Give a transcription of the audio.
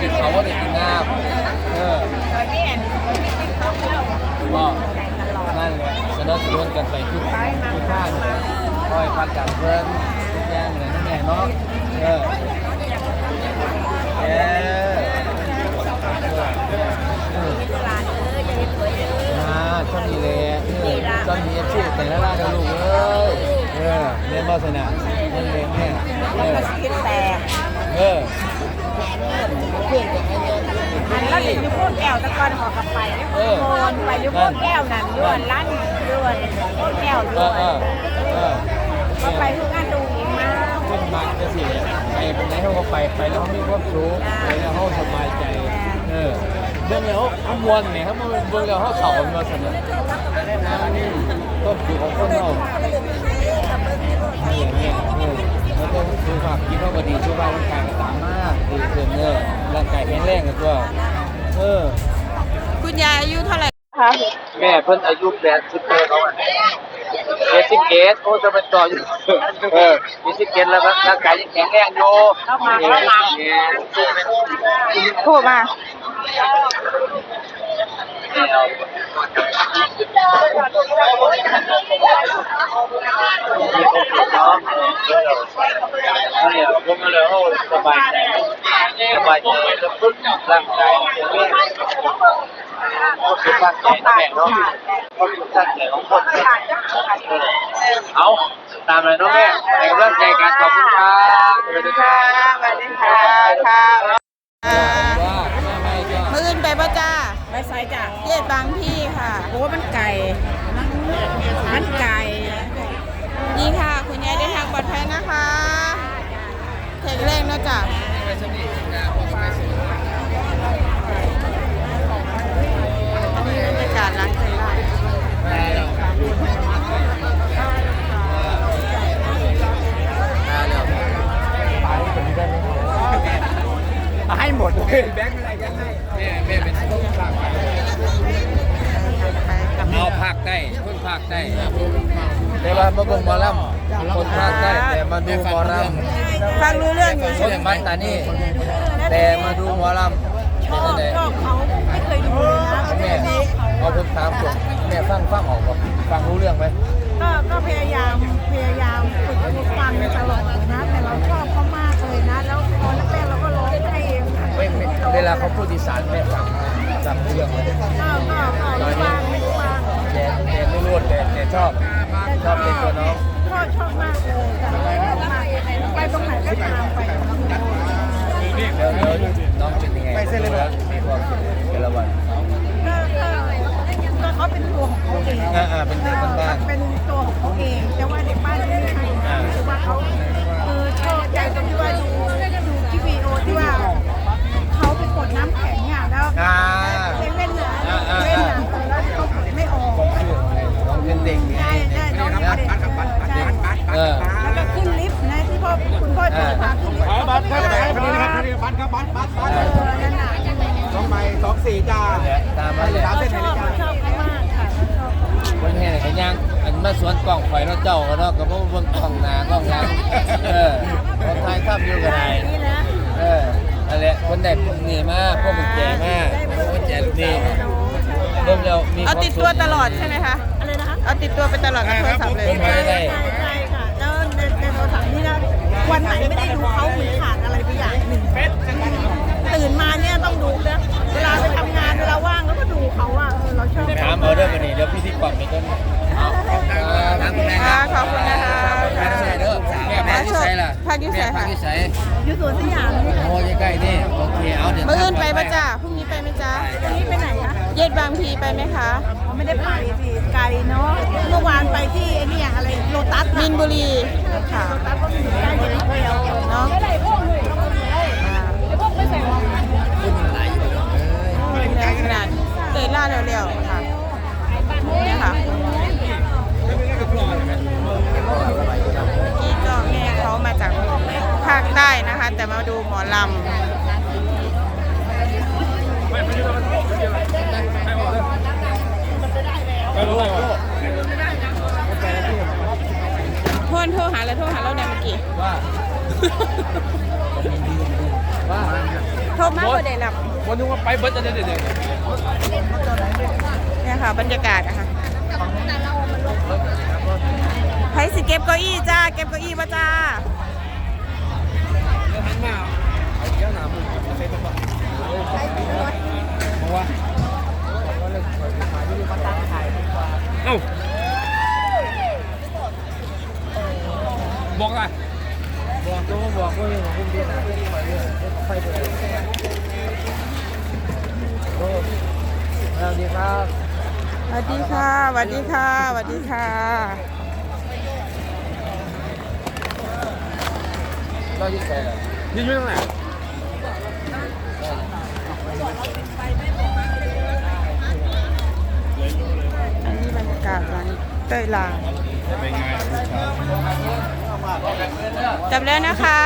กินเขาว่าได้กินน้ำเออก็นั่นแหละสนับสนุนกันไปทุกทุกท่านเลยคอยพักกันเพื่อนทุกอย่างเลยนั่นแหละเนาะเออเออมาช่องนี้เลยเออช่องนี้ชื่อแต่ละร้านนะลูกเอ้ยเออเรียนบอสนะเรียนเรียนเนี่ยเออคิดแตกเออเพื่ อนกับไอ้เนี่ยอันแล้วเด็กยุคพวกแก้วตะกอนออกกับไปยุคโอนไปยุคพวกแก้วนั่นย้วนลั่นย้วนพวกแก้วย้วนก็ไปทุกงานดูอีกมากขึ้นมาจะสิไปเป็นไหนเขาก็ไปไปแล้วเขามีความสุขไปแล้วเขาสบายใจเออเบื้องแล้วเขามวนเนี่ยเขามาเบื้องแล้วเขาเข่ามาสนุกก็คือของคนเราอย่างเงี้ยเออแล้วก็สุขภาพคิดว่าก็ดีสุขภาพร่างกายก็ตามมา ขึ้นเนอะร่างกายแข็งแรงกันตัวเออคุณยายอายุเท่าไหร่แม่เพิ่นอายุแปดสิบเอ็ดเขาอะเจ็ดสิบเอ็ดโอ้จะเป็นต่ออยู่เออเจ็ดสิบเอ็ดแล้วร่างกายยังแข็งแรงอยู่เข้ามาเข้ามาโทรมาเนี่ยผมก็เลยโอ้สบายใจ สบายใจแล้วพึ่งร่างกายข็งแรงก็คือร่างกายแข็งเนาะก็คือร่างกายของคนเอาตามเลยเนาะแม่ให้กำลังใจกันขอบคุณครับสวัสดีครับสวัสดีค่ะค่ะมื่นไปป่ะจ้าไปไซจ้ะเย็ดบางพี่ค่ะโอ้มันไก่มันไก่นี่ค่ะ คุณยายได้ทางปลอดภัยนะคะแข็งแรงเนอะจ้ะ อันนี้บรรยากาศร้านไก่ลาด ให้หมดเลยแบงค์อะไรกันให้แม่แม่เป็นคนภาคไปกับเอาภาคใต้คนภาคใต้แต่ว่ามาเบิ่งหมอลำ คนภาคใต้แต่มาดูหมอลำฟังรู้เรื่องอยู่คใช่นไหมปัตตานีแต่มาดูหมอลำชอบชอบเขาไม่เคยดูเลยนะแม่เอาผมถามผมแม่ฟังฟังออกบ่ฟังรู้เรื่องไหมก็ก็พยายามพยายามฝึกฟังตลอดเลยนะ แต่เราชอบเขามากเลยนะ แล้วตอนแรกเราก็ร้องให้เองค่ะไม่ไม่เวลาเขาพูดอีสานแม่ฟังฟังรู้เรื่องไหมก็ก็ก็ไม่ฟังไม่ฟังแต่แต่ไม่รู้แต่แต่ชอบชอบเป็นตัวน้อง ชอบชอบมากเลยแต่ชอบมากไปตรงไหนก็ตามไปเดี๋ยวเดี๋ยวน้องเป็นยังไงไปเส้นเลยมีความสุขแต่ละวันก็ก็ก็เขาเป็นตัวของเขาเองอ่าอ่าเป็นเด็ก บัตรครับบัตรบัตรบัตรเออนั่นน่ะสองใบสองสี่จ้าตามมาเลยชอบชอบเขามากค่ะชอบคนแห่กันย่างอันมาสวนกล่องไฟเนาเจ้าเนาะก็บ่เบิ่งกล่องหน้ากล่องหลังเออคนไทยทำอยู่กันได้นี่ะเออนั่นแหละคนได้นี่มากพวกมึงแก่มากคนแก่ลูกนี่เริ่มแล้วมีเอาติดตัวตลอดใช่ไหมคะอะไรนะคะเอาติดตัวไปตลอดกับโทรศัพท์เลยใช่ใช่ค่ะแล้วในในโทรศัพท์นี่นะวันไหนไม่ได้ดูเขาเหมือนขาด อะไรไปอย่างหนึ่งตื่นมาเนี่ยต้องดูนะเวลาไปทำงานเวลาว่างแล้วก็ดูเขาอะเออเราชอบถามเอาเรื่องกันนี่เดี๋ยวพี่ที่กล่องนี่ก็เอาถามคุณแม่ค่ะขอบคุณนะคะแม่ใส่เด้อแม่พักที่ใส่ล่ะพักที่ใส่แม่พัค่ะกที่ใส่อยู่สวนสยามนี่ค่ะโอ้ยใกล้ๆนี่โอเคเอาเดี๋ยวมืออื่นไปป่ะจ้าพรุ่งนี้ไปไหมจ้าวันนี้ไปไหนคะเย็ดบางพีไปไหมคะอ๋อไม่ได้ไปสิไกลเนาะเมื่อวานไปที่ไอ้เนี่ยอะไรโลตัสมินบุรีค่ะโลตัสก็มีใกล้อยู่แล้ว แต่มาดูหมอลำโทรโทรหาแล้วโทรหาเราเนี่ยเมื่อกี้ว่าว่ามมากกว่าเด่นหรอกวันนึงว่าไปเบิร์ดจะได้เด็ดเนี่ยค่ะบรรยากาศอะค่ะไผสิเก็บเก้าอี้จ้า เก็บเก้าอี้มาจะไปบอกบอกว่า เอ้าบอกอะไรบอกตัวบอกว่าอย่างผมดีนะไฟเปิดสวัสดีครับสวัสดีค่ะสวัสดีค่ะสวัสดีค่ะเราที่ไหน ยืนอยู่ตรงไหนอันนี้บรรยากาศร้านเต้ยลางเป็นไงจบแล้วนะคะ